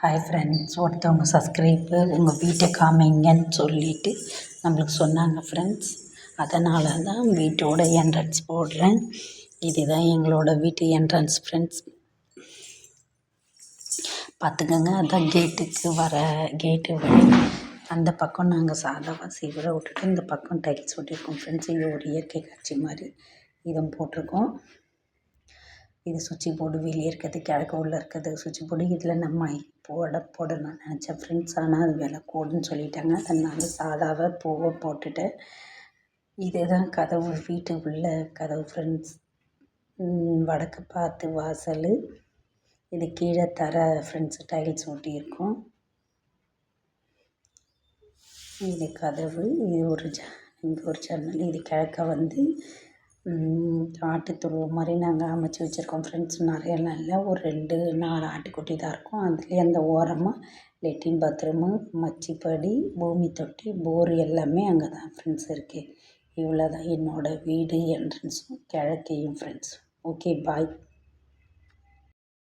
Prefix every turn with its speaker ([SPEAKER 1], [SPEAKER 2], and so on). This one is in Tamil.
[SPEAKER 1] ஹாய் ஃப்ரெண்ட்ஸ் ஒருத்தவங்க சப்ஸ்கிரைபர் உங்கள் வீட்டை காமிங்கன்னு சொல்லிட்டு நம்மளுக்கு சொன்னாங்க ஃப்ரெண்ட்ஸ் அதனால தான் வீட்டோட என்ட்ரன்ஸ் போடுறேன். இதுதான் எங்களோட வீட்டு என்ட்ரன்ஸ் ஃப்ரெண்ட்ஸ் பார்த்துக்கோங்க அதான் கேட்டுக்கு வர கேட்டு வழி. அந்த பக்கம் நாங்கள் சாதாவாக சிவரை விட்டுட்டு இந்த பக்கம் டைல்ஸ் ஒட்டியிருக்கோம் ஃப்ரெண்ட்ஸ் இது ஒரு இயற்கை காட்சி மாதிரி இதுவும் போட்டிருக்கோம். இது சுவிட்ச் போர்டு வெளியே இருக்கிறது கிழக்கு உள்ளே இருக்கிறது சுவிட்ச் போர்டு இதில் நம்ம போட போடணும்னு நினச்சேன் ஃப்ரெண்ட்ஸ் ஆனால் அது விலை கூடுன்னு சொல்லிட்டாங்க. அதனால சாதாவாக பூவை போட்டுட்டேன் இதுதான் கதவு வீட்டு உள்ள கதவு ஃப்ரெண்ட்ஸ் வடக்கு பார்த்து வாசல். இது கீழே தர ஃப்ரெண்ட்ஸ் டைல்ஸ் ஒட்டியிருக்கோம் இது கதவு இது ஒரு ஜ இங்கே ஒரு ஜன்னல் இது கிழக்க வந்து ஆட்டு தொழுவம் மாதிரி நாங்கள் அமைச்சி வச்சுருக்கோம் ஃப்ரெண்ட்ஸ் நிறையலாம் இல்லை ஒரு ரெண்டு நாலு ஆட்டுக்குட்டி தான் இருக்கும். அதுலேயே அந்த ஓரமாக லெட்டின் பாத்ரூமு மச்சிப்படி பூமி தொட்டி போர் எல்லாமே அங்கே தான் ஃப்ரெண்ட்ஸ் இருக்குது இவ்வளோ தான் என்னோடய வீடு என்ட்ரன்ஸும் கிழக்கையும் ஃப்ரெண்ட்ஸ் ஓகே பாய்